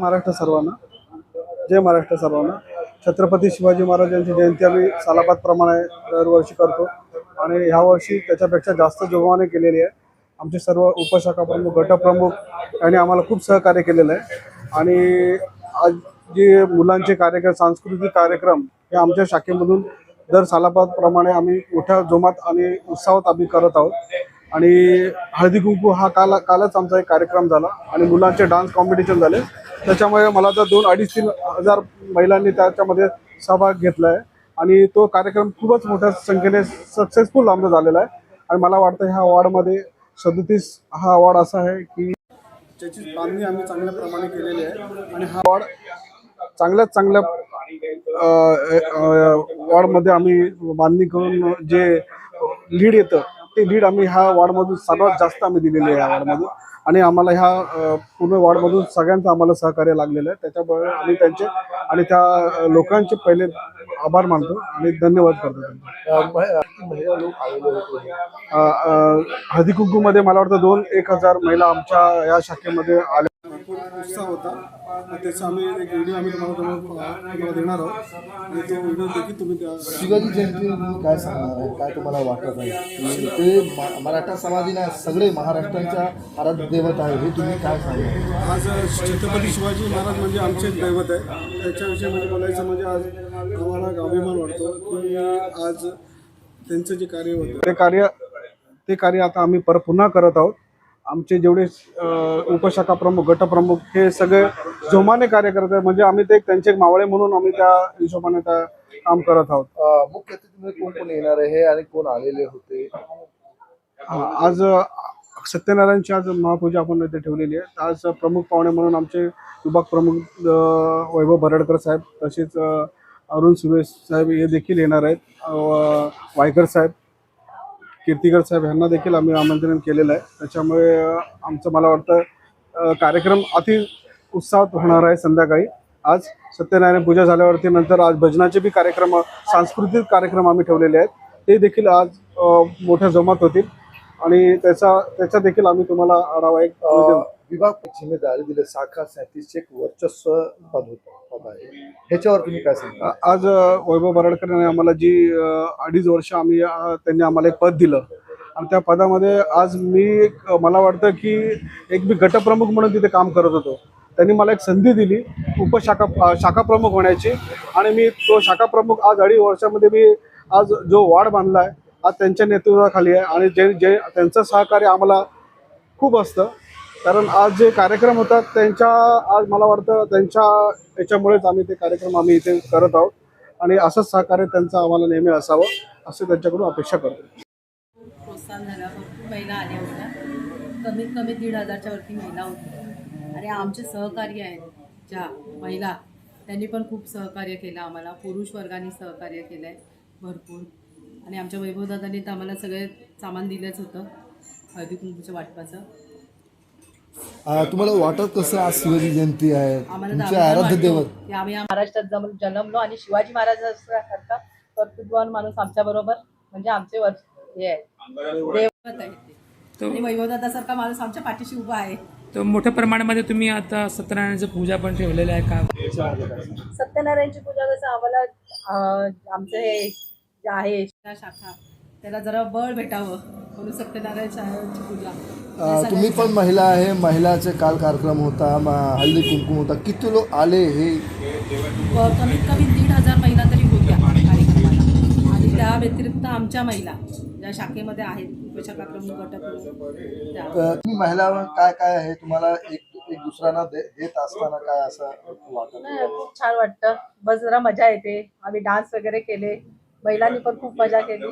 महाराष्ट्र सर्वांना. जय महाराष्ट्र सर्वांना. छत्रपती शिवाजी महाराजांची जयंती आम्ही सालाबादप्रमाणे दरवर्षी करतो. आणि ह्या वर्षी त्याच्यापेक्षा जास्त जोमाने केलेली आहे. आमचे सर्व उपशाखा प्रमुख गटप्रमुख यांनी आम्हाला खूप सहकार्य केलेलं आहे. आणि आज जे मुलांचे कार्यक्रम सांस्कृतिक कार्यक्रम हे आमच्या शाखेमधून दर सालाबादप्रमाणे आम्ही मोठ्या जोमात आणि उत्साहात आम्ही करत आहोत. आणि हळदी कुंकू हा काल कालच आमचा एक कार्यक्रम झाला. आणि मुलांचे डान्स कॉम्पिटिशन झाले. त्याच्यामुळे मला तर दोन अडीच तीन हजार महिलांनी त्याच्यामध्ये सहभाग घेतला आहे आणि तो कार्यक्रम खूपच मोठ्या संख्येने सक्सेसफुल आमचा झालेला आहे. आणि मला वाटतं ह्या अवॉर्डमध्ये सदतीस हा अवॉर्ड असा आहे की त्याची बांधणी आम्ही चांगल्या प्रमाणे केलेली आहे. आणि हा अवॉर्ड चांगल्यात चांगल्या वॉर्डमध्ये आम्ही बांधणी करून जे लीड येतं ते लीड आम्ही ह्या वॉर्डमधून सर्वात जास्त आम्ही दिलेले आहे या वॉर्डमधून आणि आम्हाला ह्या पूर्ण वॉर्डमधून सगळ्यांचं आम्हाला सहकार्य लागलेलं आहे. त्याच्यामुळे आम्ही त्यांचे आणि त्या लोकांचे पहिले आभार मानतो आणि धन्यवाद करतो हळदी कुंकूमध्ये मला वाटतं दोन एक हजार महिला आमच्या या शाखेमध्ये आल्या. भरपूर उत्साह होता. त्याचा आम्ही एक व्हिडिओ आम्ही तुम्हाला तुम्हाला देणार आहोत. आणि तो व्हिडिओ देखील तुम्ही त्या शिवाजी जयंती काय सांगणार आहे? काय तुम्हाला वाटत आहे? की ते मा- मराठा समाधीला सगळे महाराष्ट्राच्या आराध्य दैवत आहे हे तुम्ही काय सांगणार? आज छत्रपती शिवाजी महाराज म्हणजे आमचे एक दैवत आहे. त्याच्याविषयी म्हणजे बोलायचं म्हणजे आज आम्हाला अभिमान वाटतो की आज त्यांचं जे कार्य होतं ते कार्य ते कार्य आता आम्ही पर पुन्हा करत आहोत. आमचे जेवढे अ, उपशाखा प्रमुख गटप्रमुख हे सगळे जोमाने कार्य करत आहेत. म्हणजे आम्ही ते एक त्यांचे एक मावळे म्हणून आम्ही त्या हिशोबाने त्या काम करत आहोत. अ, मुख्य अतिथी कोण कोण येणार आहे? आणि कोण आलेले होते? हा, आज अ, सत्यनारायणची आज महापूजा आपण इथे ठेवलेली आहे. आज प्रमुख पाहुणे म्हणून आमचे विभाग प्रमुख वैभव बरडकर साहेब तसेच अरुण सुरेश साहेब हे देखील येणार आहेत. वायकर साहेब कीर्तिकर साहेब यांना देखील आम्ही आमंत्रण केलेलं आहे. त्याच्यामुळे आमचं मला वाटतं कार्यक्रम अति उत्साहात होणार आहे संध्याकाळी. आज सत्यनारायण पूजा झाल्यावरती नंतर आज भजनाचे बी कार्यक्रम सांस्कृतिक कार्यक्रम आम्ही ठेवलेले आहेत. ते देखील आज मोठ्या जमात होतील. आणि त्याचा त्याचा देखील आम्ही तुम्हाला आढावा एक देऊ. विभाग जिम्मेदारी दिले शाखा सैतीसचे एक वर्चस्व पद होतं आहे. ह्याच्यावर तुम्ही काय सांगता? आज वैभव बराडकर यांनी आम्हाला जी अडीच वर्ष आम्ही त्यांनी आम्हाला एक पद दिलं. आणि त्या पदामध्ये आज मी एक- मला वाटतं की एक मी गटप्रमुख म्हणून तिथे काम करत होतो. त्यांनी मला एक संधी दिली उपशाखा शाखा प्रमुख होण्याची. आणि मी तो शाखा प्रमुख आज अडीच वर्षामध्ये मी आज जो वाढ बांधला आहे आज त्यांच्या नेतृत्वाखाली आहे आणि जे जे त्यांचं सहकार्य आम्हाला खूप असतं. कारण आज जे कार्यक्रम होतात त्यांच्या आज मला वाटतं त्यांच्या याच्यामुळेच आम्ही ते कार्यक्रम आम्ही इथे करत आहोत. आणि असंच सहकार्य त्यांचं आम्हाला नेहमी असावं असं त्यांच्याकडून अपेक्षा करतो. प्रोत्साहन झालं. हो, भरपूर महिला आल्या होत्या. कमीत कमी दीड हजारच्या वरती महिला होत्या. आणि आमचे सहकार्य आहेत ज्या महिला त्यांनी पण खूप सहकार्य केलं आम्हाला. पुरुष वर्गाने सहकार्य केलं आहे भरपूर. आणि आमच्या वैभवदादांनी तर आम्हाला सगळे सामान दिलंच होतं हळदी कुंकूच्या वाटपाचं. तुम्हाला वाटत कसं आज शिवाजी जयंती आहे? आम्हाला तुमचे तर आराध्य अभिमान दैवत. वाटतो की आम्ही या महाराष्ट्रात जम जन्मलो आणि शिवाजी महाराजांसारखा कर्तृत्ववान माणूस आमच्या बरोबर म्हणजे आमचे वर हे आहे. देवत आहे ते. आणि वैभवदादासारखा माणूस आमच्या पाठीशी उभा आहे. तर मोठ्या प्रमाणामध्ये तुम्ही आता सत्यनारायणाचं पूजा पण ठेवलेलं आहे का? सत्यनारायणची पूजा कसं आम्हाला अं, आमचं हे जे आहे त्या शाखा त्याला जरा बळ भेटावं. म्हणून सत्यनारायण शाळेची पूजा तुम्ही पण महिला आहे महिलाचे काल कार्यक्रम होता हळदी कुंकुम होता. किती लोक आले हे? कमीत कमी दीड हजार महिला तरी होत्या कार्यक्रमाला. आणि त्या व्यतिरिक्त आमच्या महिला ज्या शाखेमध्ये आहेत तुम्ही महिला काय काय आहे? तुम्हाला एक एक दुसऱ्यांना दे- देत असताना काय असं वाटत? खूप छान वाटतं. बस जरा मजा येते. आम्ही डान्स वगैरे केले. महिलांनी पण खूप मजा केली.